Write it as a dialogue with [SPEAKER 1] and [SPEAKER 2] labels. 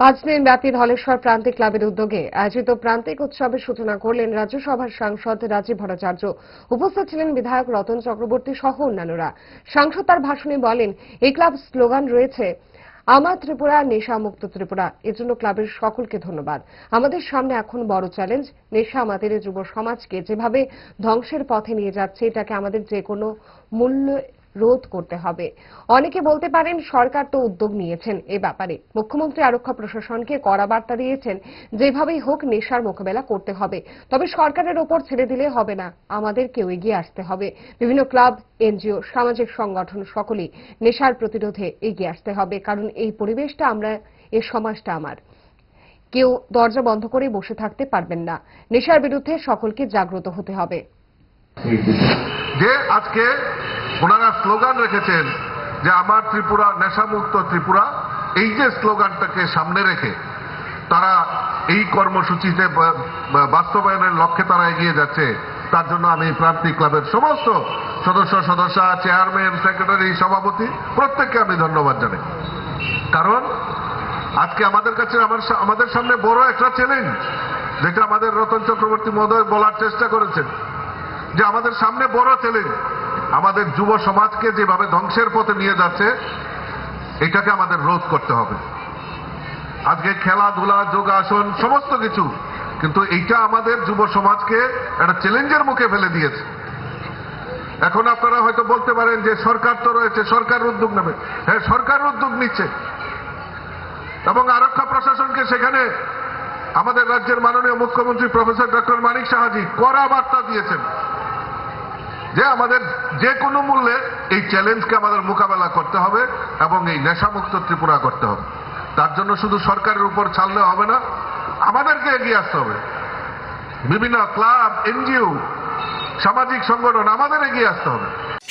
[SPEAKER 1] পাঁচ দিন ব্যাপী ধলেশ্বর প্রান্তিক ক্লাবের উদ্যোগে আয়োজিত প্রান্তিক উৎসবের সূচনা করলেন রাজ্যসভার সাংসদ রাজীব ভট্টাচার্য। উপস্থিত ছিলেন বিধায়ক রতন চক্রবর্তী সহ অন্যান্যরা। সাংসদ তার ভাষণে বলেন, এই ক্লাব স্লোগান রয়েছে আমার ত্রিপুরা নেশা মুক্ত ত্রিপুরা এজন্য ক্লাবের সকলকে ধন্যবাদ। আমাদের সামনে এখন বড় চ্যালেঞ্জ, নেশা আমাদের যুব সমাজকে যেভাবে ধ্বংসের পথে নিয়ে যাচ্ছে, এটাকে আমাদের যে কোনো মূল্য রোধ করতে হবে। অনেকে বলতে পারেন সরকার তো উদ্যোগ নিয়েছেন এ ব্যাপারে। মুখ্যমন্ত্রী আরক্ষা প্রশাসনকে কড়া বার্তা দিয়েছেন, যেভাবেই হোক নেশার মোকাবেলা করতে হবে। তবে সরকারের ওপর ছেড়ে দিলে হবে না আমাদেরকেও এগিয়ে আসতে হবে। বিভিন্ন ক্লাব, এনজিও, সামাজিক সংগঠন সকলেই নেশার প্রতিরোধে এগিয়ে আসতে হবে, কারণ এই পরিবেশটা আমরা এ সমাজটা আমার। কেউ দরজা বন্ধ করে বসে থাকতে পারবেন না। নেশার বিরুদ্ধে সকলকে জাগ্রত হতে হবে।
[SPEAKER 2] যে আজকে ওনারা স্লোগান রেখেছেন যে আমার ত্রিপুরা, নেশামুক্ত ত্রিপুরা, এই যে স্লোগানটাকে সামনে রেখে তারা এই কর্মসূচিতে বাস্তবায়নের লক্ষ্যে তারা এগিয়ে যাচ্ছে, তার জন্য আমি প্রান্তিক ক্লাবের সমস্ত সদস্য সদস্য, চেয়ারম্যান, সেক্রেটারি, সভাপতি, প্রত্যেককে আমি ধন্যবাদ জানাই। কারণ আজকে আমাদের কাছে আমার আমাদের সামনে বড় একটা চ্যালেঞ্জ যেটা আমাদের রতন চক্রবর্তী মহোদয় বলার চেষ্টা করেছেন, যে আমাদের সামনে বড় চ্যালেঞ্জ আমাদের যুব সমাজকে যেভাবে ধ্বংসের পথে নিয়ে যাচ্ছে, এটাকে আমাদের রোধ করতে হবে। আজকে খেলাধুলা, যোগাসন, সমস্ত কিছু, কিন্তু এইটা আমাদের যুব সমাজকে একটা চ্যালেঞ্জের মুখে ফেলে দিয়েছে। এখন আপনারা হয়তো বলতে পারেন যে সরকার তো রয়েছে, সরকার উদ্যোগ নেবে। হ্যাঁ সরকার উদ্যোগ নিচ্ছে। এবং আরক্ষা প্রশাসনকে সেখানে আমাদের রাজ্যের মাননীয় মুখ্যমন্ত্রী প্রফেসর ডক্টর মানিক সাহাজি কড়া বার্তা দিয়েছেন। যে আমাদের যে কোনো মূল্যে এই চ্যালেঞ্জকে আমাদের মোকাবেলা করতে হবে এবং এই নেশামুক্ত ত্রিপুরা করতে হবে। তার জন্য শুধু সরকারের উপর ছাড়লে হবে না, আমাদেরকে এগিয়ে আসতে হবে। বিভিন্ন ক্লাব, এনজিও, সামাজিক সংগঠন, আমাদের এগিয়ে আসতে হবে।